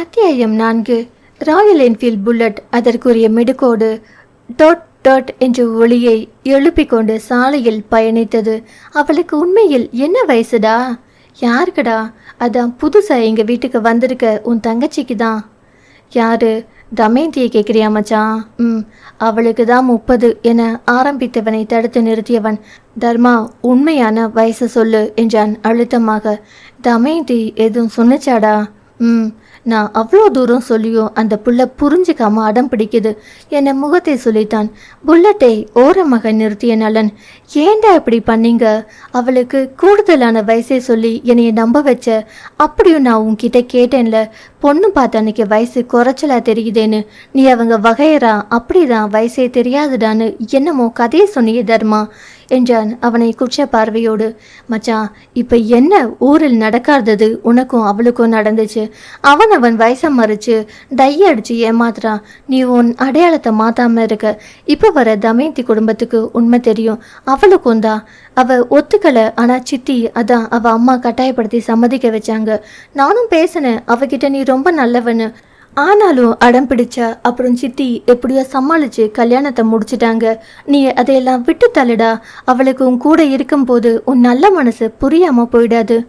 அத்தியாயம் நான்கு. Royal Enfield bullet அதற்குரிய மிடுக்கோடு டாட் டாட் என்ற ஒளியை எழுப்பிக் கொண்டு சாலையில் பயணித்தது. அவளுக்கு உண்மையில் என்ன வயசுடா? யாருக்குடா? அதான் புதுசாக எங்கள் வீட்டுக்கு வந்திருக்க உன் தங்கச்சிக்கு தான் யாரு? தமேந்தியை கேட்குறியா மச்சான்? ம் அவளுக்கு தான் முப்பது என ஆரம்பித்தவனை தடுத்து நிறுத்தியவன். தர்மா உண்மையான வயசு சொல்லு என்றான் அழுத்தமாக. தமேந்தி எதுவும் சொன்னச்சாடா? ம் நான் அவ்வளோ தூரம் சொல்லியும் அந்த புள்ள புரிஞ்சுக்காம அடம் பிடிக்குது. என முகத்தை சொல்லித்தான் புல்லட்டை ஓரமாக நிறுத்திய நலன். ஏன்டா இப்படி பண்ணீங்க? அவளுக்கு கூடுதலான வயசை சொல்லி என்னைய நம்ப வச்ச. அப்படியும் நான் உன்கிட்ட கேட்டேன்ல. பொண்ணு பார்த்த அன்னைக்கு வயசு குறைச்சலா தெரியுதேன்னு. நீ அவங்க வகையறா? அப்படிதான் வயசே தெரியாதுடான்னு என்னமோ கதையை சொன்னியே தர்மா. என்றான் அவனை குற்ற பார்வையோடு மச்சான் இப்ப என்ன ஊரில் நடக்காதது? உனக்கும் அவளுக்கும் நடந்துச்சு. அவன் அவன் வயசை மறைச்சு டைய அடிச்சு ஏமாத்துறான் நீ உன் அடையாளத்தை மாத்தாம இருக்க. இப்போ வர தமயந்தி குடும்பத்துக்கு உண்மை தெரியும். அவளுக்கும் தான். அவ ஒத்துக்கல. ஆனா சித்தி அதான் அவ அம்மா கட்டாயப்படுத்தி சம்மதிக்க வச்சாங்க. நானும் பேசினேன். அவகிட்ட நீ ரொம்ப நல்லவன்னு. ஆனாலும் அடம் பிடிச்சா அப்புறம் சித்தி எப்படியோ சமாளிச்சு கல்யாணத்தை முடிச்சிட்டாங்க. நீ அதையெல்லாம் விட்டு தள்ளுடா. அவளுக்கு உன் கூட இருக்கும்போது உன் நல்ல மனசு புரியாம போயிடாது.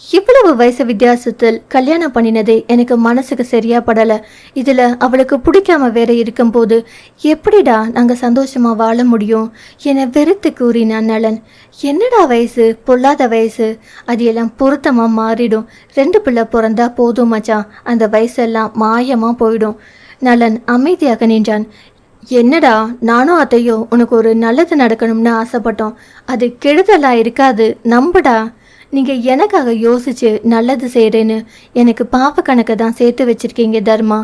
இவ்வளவு வயசு வித்தியாசத்தில் கல்யாணம் பண்ணினது எனக்கு மனசுக்கு சரியா படல இதுல அவளுக்கு பிடிக்காம வேற இருக்கும்போது எப்படிடா நாங்க சந்தோஷமா வாழ முடியும் என வெறுத்து கூறினான் நலன் என்னடா வயசு பொல்லாத வயசு? அது எல்லாம் பொருத்தமா மாறிடும். ரெண்டு பிள்ளை பிறந்தா போதும் மச்சான் அந்த வயசெல்லாம் மாயமா போயிடும். நலன் அமைதியாக நின்றான். என்னடா நானும் அத்தையோ உனக்கு ஒரு நல்லது நடக்கணும்னு ஆசைப்பட்டோம். அது கெடுதலா இருக்காது நம்புடா. நீங்க எனக்காக யோசிச்சு நல்லது செய்கிறேன்னு எனக்கு பாவ கணக்கை தான் சேர்த்து வச்சிருக்கீங்க தர்மா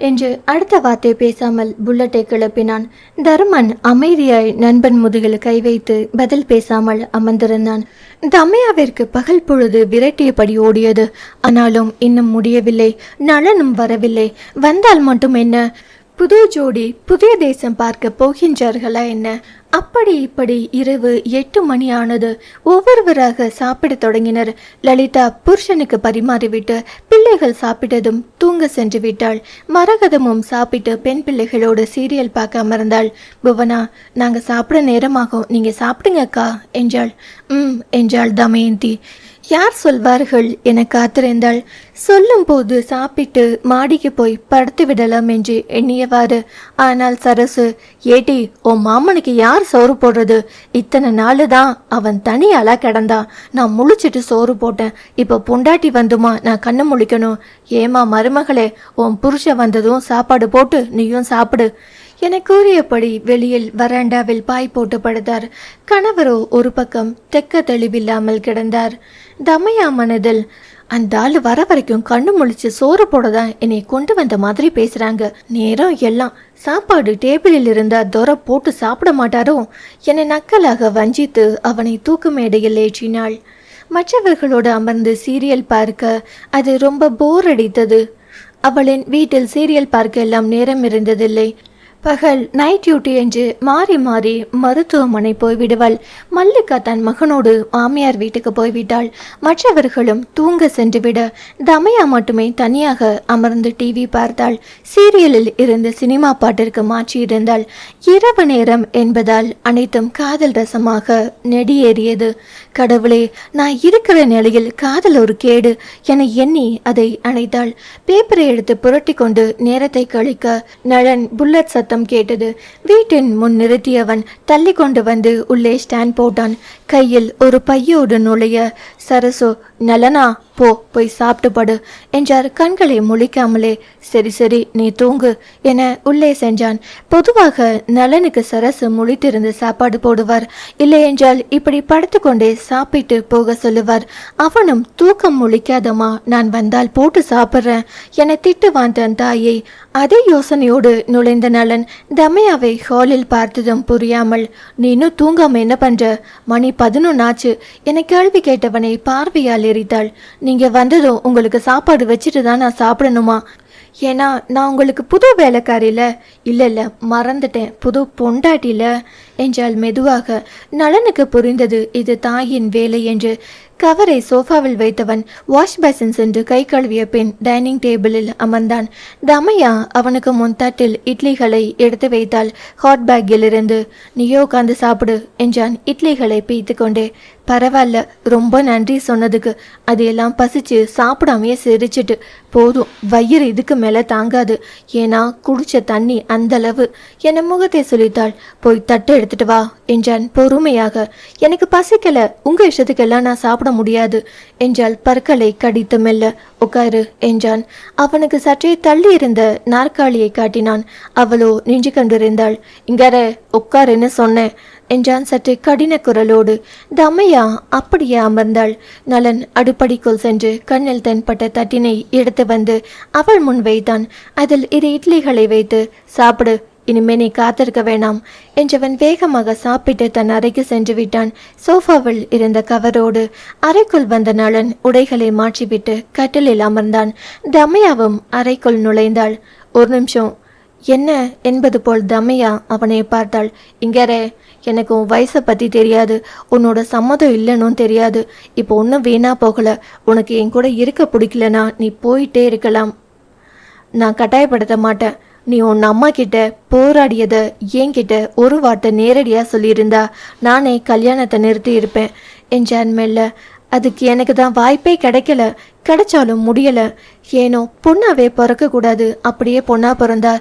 என்று அடுத்த வார்த்தை பேசாமல் புல்லட்டை கிளப்பினான். தர்மன் அமைதியாய் நண்பன் முதுகில் கை வைத்து பதில் பேசாமல் அமர்ந்திருந்தான். தமையாவிற்கு பகல் பொழுது விரட்டியபடி ஓடியது. ஆனாலும் இன்னும் முடியவில்லை நலனும் வரவில்லை. வந்தால் மட்டும் என்ன? புது ஜோடி புதிய தேசம் பார்க்க போகின்றார்களா என்ன? அப்படி இப்படி இரவு எட்டு மணி ஆனது ஒவ்வொருவராக சாப்பிடத் தொடங்கினர். லலிதா புருஷனுக்கு பரிமாறிவிட்டு பிள்ளைகள் சாப்பிட்டதும் தூங்க சென்று விட்டாள். மரகதமும் சாப்பிட்டு பெண் பிள்ளைகளோடு சீரியல் பார்க்க அமர்ந்தாள். புவனா நாங்கள் சாப்பிட நேரமாகும் நீங்கள் சாப்பிடுங்கக்கா என்றாள். ம் என்றாள் தமயந்தி. யார் சொல்வார்கள் என காத்திருந்தாள். சொல்லும்போது சாப்பிட்டு மாடிக்கு போய் படுத்து விடலாம் என்று எண்ணியவாறு. ஆனால் சரசு ஏட்டி உன் மாமனுக்கு யார் சோறு போடுறது? இத்தனை நாளு தான் அவன் தனியாளா கிடந்தான் நான் முழிச்சிட்டு சோறு போட்டேன். இப்போ பொண்டாட்டி வந்துமா? நான் கண்ணு முழிக்கணும். ஏமா மருமகளே உன் புருஷன் வந்ததும் சாப்பாடு போட்டு நீயும் சாப்பிடு. என கூறியபடி வெளியில் வராண்டாவில் பாய் போட்டு படுத்தார் கணவரோ ஒரு பக்கம் தெக்க தெளிவில்லாமல் கிடந்தார். தமையா மனதில் அந்த ஆள் வர வரைக்கும் கண்ணு முழிச்சு சோறு போடதான் என்னை கொண்டு வந்த மாதிரி பேசுறாங்க. நேரம் எல்லாம் சாப்பாடு டேபிளில் இருந்தால் துரை போட்டு சாப்பிட மாட்டாரோ? என்னை நக்கலாக வஞ்சித்து அவனை தூக்கு மேடையில் ஏற்றினாள். மற்றவர்களோடு அமர்ந்து சீரியல் பார்க்க அது ரொம்ப போர் அடித்தது. அவளின் வீட்டில் சீரியல் பார்க்க எல்லாம் நேரம் இருந்ததில்லை. பகல் நைட் டியூட்டி என்று மாறி மாறி மருத்துவமனை போய்விடுவாள். மல்லிகா தன் மகனோடு மாமியார் வீட்டுக்கு போய்விட்டாள். மற்றவர்களும் தூங்க சென்றுவிட தமையா மட்டுமே தனியாக அமர்ந்து டிவி பார்த்தாள். சீரியலில் இருந்து சினிமா பாட்டிற்கு மாற்றியிருந்தாள் இரவு நேரம் என்பதால் அனைத்தும் காதல் ரசமாக நெடியேறியது. கடவுளே நான் இருக்கிற நிலையில் காதல் ஒரு கேடு என எண்ணி அதை அணைத்தாள். பேப்பரை எடுத்து புரட்டி கொண்டு நேரத்தை கழிக்க நழன் புல்லட் சத்தம் கேட்டது. வீட்டின் முன் நிறுத்தியவன் தள்ளி கொண்டு வந்து உள்ளே ஸ்டாண்ட் போட்டான். கையில் ஒரு பையோடு நுழைய சரசு நலனா? போ போய் சாப்பிட்டு படு என்றார். கண்களை முழிக்காமலே சரி சரி நீ தூங்கு என உள்ளே சென்றான். பொதுவாக நலனுக்கு சரசு முழித்திருந்து சாப்பாடு போடுவார். இல்லையென்றால் இப்படி படுத்துக்கொண்டே சாப்பிட்டு போக சொல்லுவார். அவனும் தூக்கம் முழிக்காதம்மா நான் வந்தால் போட்டு சாப்பிட்றேன் என திட்டுவான் தன் தாயை. அதே யோசனையோடு நுழைந்த நலன் தமையாவை ஹாலில் பார்த்ததும் புரியாமல் நீ இன்னும் தூங்காம என்ன பண்ற? மணி பதினொன்னாச்சு. என்னை கேள்வி கேட்டவனை பார்வையால் எரித்தாள். நீங்க வந்ததும் உங்களுக்கு சாப்பாடு வச்சுட்டு தான் நான் சாப்பிடணுமா? ஏன்னா நான் உங்களுக்கு புது வேலைக்காரியில். இல்லை இல்லை மறந்துட்டேன். புது பொண்டாட்டியில். என்றால் மெதுவாக. நலனுக்கு புரிந்தது இது தாயின் வேலை என்று. கவரை சோஃபாவில் வைத்தவன் வாஷ் பேசின் சென்று கை கழுவிய பின் டைனிங் டேபிளில் அமர்ந்தான். தமையா அவனுக்கு முன் தட்டில் இட்லிகளை எடுத்து வைத்தாள். ஹாட் பேக்கில் இருந்து நீயோ உட்காந்து சாப்பிடு என்றான். இட்லிகளை பீய்த்து கொண்டே பரவாயில்ல ரொம்ப நன்றி சொன்னதுக்கு. அது எல்லாம் பசிச்சு சாப்பிடாமையே சிரிச்சிட்டு போதும் வயிறு இதுக்கு மேலே தாங்காது. ஏன்னா குடிச்ச தண்ணி அந்த அளவு. என முகத்தை சொல்லித்தாள் போய் தட்டு எடுத்துட்டு வா என்றான் பொறுமையாக. எனக்கு பசிக்கல. உங்க இஷ்டத்துக்கெல்லாம் நான் சாப்பிட முடியாது. என்றால் பற்களை கடித்து மெல்ல. உட்காரு என்றான். அவனுக்கு சற்றே தள்ளி இருந்த நாற்காலியை காட்டினான். அவளோ நின்று கொண்டிருந்தாள். இங்கார உட்காருன்னு சொன்னேன் என்றான் சற்று கடின குரலோடு. தம்மையா அப்படியே அமர்ந்தாள். நலன் அடுப்படிக்குள் சென்று கண்ணில் தென்பட்ட தட்டினை எடுத்து வந்து அவள் முன் வைத்தான். அதில் இரு இட்லிகளை வைத்து சாப்பிடு இனிமே நீ காத்திருக்க வேணாம் என்றவன் வேகமாக சாப்பிட்டு தன் அறைக்கு சென்று விட்டான். சோஃபாவில் இருந்த கவரோடு அறைக்குள் வந்த நலன் உடைகளை மாற்றிவிட்டு கட்டிலில் அமர்ந்தான். தம்மையாவும் அறைக்குள் நுழைந்தாள். ஒரு நிமிஷம். என்ன என்பது போல் தமையா அவனை பார்த்தாள். இங்கரே எனக்கு உன் வயசை பற்றி தெரியாது. உன்னோட சம்மதம் இல்லைன்னும் தெரியாது. இப்போ ஒன்றும் வீணா போகல. உனக்கு என் கூட இருக்க பிடிக்கலனா நீ போயிட்டே இருக்கலாம். நான் கட்டாயப்படுத்த மாட்டேன். நீ உன் அம்மா கிட்ட போராடியதை என்கிட்ட ஒரு வார்த்தை நேரடியாக சொல்லியிருந்தா நானே கல்யாணத்தை நிறுத்தி இருப்பேன் என்றான் மெல்ல. அதுக்கு எனக்கு தான் வாய்ப்பே கிடைக்கல. கிடைச்சாலும் முடியலை. ஏனோ பொண்ணாவே பிறக்கக்கூடாது அப்படியே பொண்ணா பிறந்தா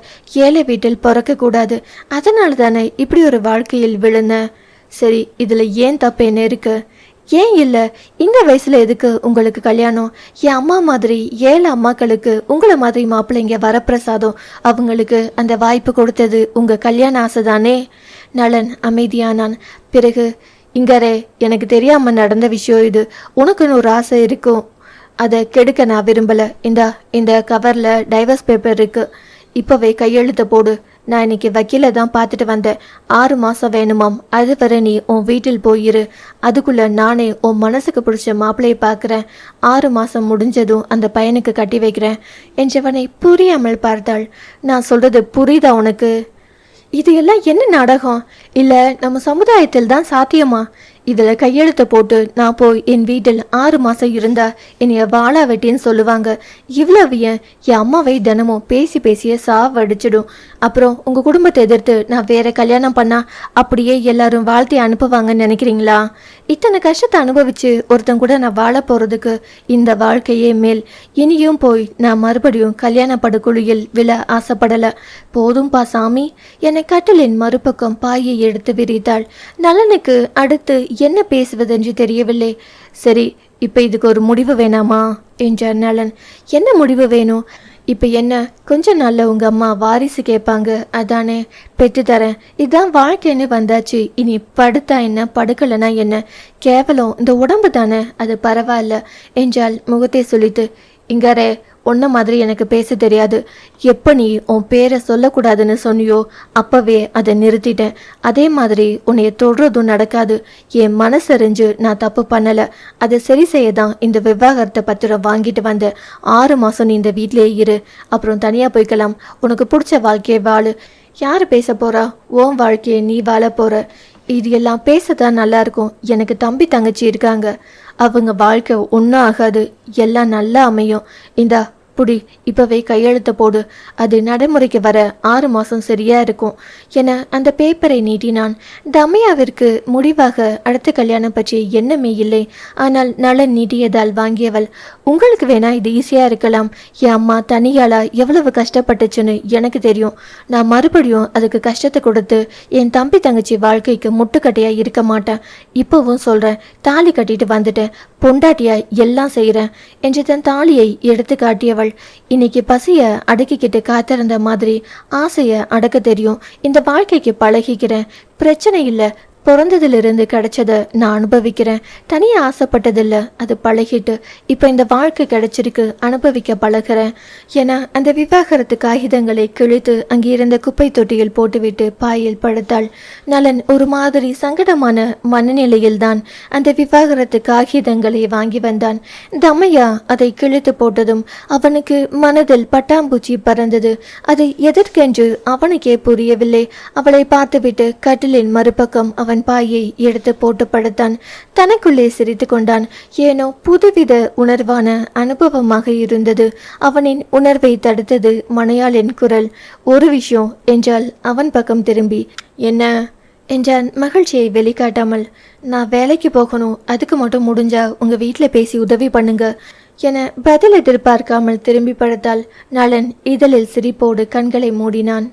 ஏழை வீட்டில் பிறக்கக்கூடாது அதனால தானே இப்படி ஒரு வாழ்க்கையில் விழுந்தேன். சரி இதில் ஏன் தப்பு என்ன இருக்குது ஏன் இல்லை? இந்த வயசுல எதுக்கு உங்களுக்கு கல்யாணம்? என் அம்மா மாதிரி ஏழு அம்மாக்களுக்கு உங்களை மாதிரி மாப்பிள்ளைங்க வரப்பிரசாதம். அவங்களுக்கு அந்த வாய்ப்பு கொடுத்தது உங்க கல்யாண ஆசை தானே நலன் அமைதியானான் பிறகு இங்கரே எனக்கு தெரியாம நடந்த விஷயம் இது. உனக்குன்னு ஒரு ஆசை இருக்கும். அதை கெடுக்க நான் விரும்பல. இந்தா இந்த கவர்ல டைவர்ஸ் பேப்பர் இருக்கு. இப்போவே கையெழுத்த போடு. நான் இன்னைக்கு வக்கீல தான் பார்த்துட்டு வந்தேன். ஆறு மாசம் வேணுமாம். அது வரை நீ உன் வீட்டில் போயிரு. அதுக்குள்ள நானே உன் மனசுக்கு பிடிச்ச மாப்பிள்ளையை பார்க்குறேன். ஆறு மாசம் முடிஞ்சதும் அந்த பையனுக்கு கட்டி வைக்கிறேன். என்றவனை புரியாமல் பார்த்தாள். நான் சொல்றது புரியுதா உனக்கு? இது எல்லாம் என்ன நாடகம்? இல்லை நம்ம சமுதாயத்தில் தான் சாத்தியமா? இதில் கையெழுத்தை போட்டு நான் போய் என் வீட்டில் ஆறு மாதம் இருந்தா என்னைய வாழா வெட்டின்னு சொல்லுவாங்க. இவ்வளவு ஏன் என் அம்மாவை தினமும் பேசி பேசியே சாவடிச்சிடும். அப்புறம் உங்கள் குடும்பத்தை எதிர்த்து நான் வேற கல்யாணம் பண்ணா அப்படியே எல்லாரும் வாழ்த்தி அனுப்புவாங்கன்னு நினைக்கிறீங்களா? இத்தனை கஷ்டத்தை அனுபவிச்சு ஒருத்தன் கூட நான் வாழ போகிறதுக்கு இந்த வாழ்க்கையே மேல். இனியும் போய் நான் மறுபடியும் கல்யாண படுகுழியில் விழ ஆசைப்படலை. போதும்பா சாமி. என்னை கட்டிலின் மறுபக்கம் பாயை எடுத்து விரித்தாள். நலனுக்கு அடுத்து என்ன பேசுவதென்று தெரியவில்லை. சரி இப்போ இதுக்கு ஒரு முடிவு வேணாமா? என்றார் நலன் என்ன முடிவு வேணும்? இப்போ என்ன? கொஞ்ச நாளில் உங்கள் அம்மா வாரிசு கேட்பாங்க. அதானே? பெற்றுத்தரேன். இதுதான் இதான் வாழ்க்கைன்னு வந்தாச்சு. இனி படுத்தா என்ன? படுக்கலைன்னா என்ன? கேவலம் இந்த உடம்பு தானே? அது பரவாயில்ல என்றால் முகத்தை சொல்லித்து இங்கரே உன்ன மாதிரி எனக்கு பேச தெரியாது. எப்போ நீ உன் பேரை சொல்லக்கூடாதுன்னு சொன்னியோ அப்போவே அதை நிறுத்திட்டேன். அதே மாதிரி உன்னைய தொடுறதும் நடக்காது. என் மனசறிஞ்சு நான் தப்பு பண்ணலை. அதை சரி செய்ய தான் இந்த விவாகரத்தை பத்திரம் வாங்கிட்டு வந்தேன். ஆறு மாதம் நீ இந்த வீட்டிலே இரு. அப்புறம் தனியாக போய்க்கலாம். உனக்கு பிடிச்ச வாழ்க்கையை வாழு. யார் பேச போகிறா ஓன் வாழ்க்கையை நீ வாழ போகிற இது எல்லாம் பேசதான் நல்லாயிருக்கும் எனக்கு தம்பி தங்கச்சி இருக்காங்க. அவங்க வாழ்க்கை ஒன்றும் ஆகாது எல்லாம் நல்லா அமையும். இந்தா புடி இப்பவே கையெழுத்த போடு. அது நடைமுறைக்கு வர ஆறு மாசம் சரியா இருக்கும் என அந்த பேப்பரை நீட்டினான். தமையாவிற்கு முடிவாக அடுத்த கல்யாணம் பற்றி எண்ணமே இல்லை. ஆனால் நலன் நீட்டியதால் வாங்கியவள். உங்களுக்கு வேணா இது ஈஸியா இருக்கலாம். என் அம்மா தனியாளா எவ்வளவு கஷ்டப்பட்டுச்சுன்னு எனக்கு தெரியும். நான் மறுபடியும் அதுக்கு கஷ்டத்தை கொடுத்து என் தம்பி தங்கச்சி வாழ்க்கைக்கு முட்டுக்கட்டையா இருக்க மாட்டேன். இப்போவும் சொல்றேன் தாலி கட்டிட்டு வந்துட்டேன் பொண்டாட்டியா எல்லாம் செய்கிறேன் என்று தன் தாலியை எடுத்து காட்டியவள். இன்னைக்கு பசிய அடக்கிக்கிட்டு காத்திருந்த மாதிரி ஆசைய அடக்க தெரியும். இந்த வாழ்க்கைக்கு பழகிக்கிறேன். பிரச்சனை இல்லை. பிறந்ததுலேருந்து கிடைச்சதை நான் அனுபவிக்கிறேன். தனியா ஆசைப்பட்டதில்ல. அது பழகிட்டு இப்போ இந்த வாழ்க்கை கிடைச்சிருக்கு அனுபவிக்க பழகிறேன். என அந்த விவாகரத்து காகிதங்களை கிழித்து அங்கே இருந்த குப்பை தொட்டியில் போட்டுவிட்டு பாயில் படுத்தாள். நலன் ஒரு மாதிரி சங்கடமான மனநிலையில்தான் அந்த விவாகரத்து காகிதங்களை வாங்கி வந்தான். தமையா அதை கிழித்து போட்டதும் அவனுக்கு மனதில் பட்டாம்பூச்சி பறந்தது. அது எதற்கென்று அவனுக்கே புரியவில்லை. அவளை பார்த்துவிட்டு கட்டிலின் மறுபக்கம் அவன் அவன் பாயை எடுத்து போட்டு படுத்தான். தனக்குள்ளே சிரித்து கொண்டான். ஏனோ புதுவித உணர்வான அனுபவமாக இருந்தது. அவனின் உணர்வை தடுத்தது மனையாளின் குரல். ஒரு விஷயம் என்றால் அவன் பக்கம் திரும்பி என்ன என்றான். மகிழ்ச்சியை வெளிக்காட்டாமல் நான் வேலைக்கு போகணும். அதுக்கு மட்டும் முடிஞ்சா உங்க வீட்டில் பேசி உதவி பண்ணுங்க என பதில் எதிர்பார்க்காமல் திரும்பி படுத்தால் நலன் இதழில் சிரிப்போடு கண்களை மூடினான்.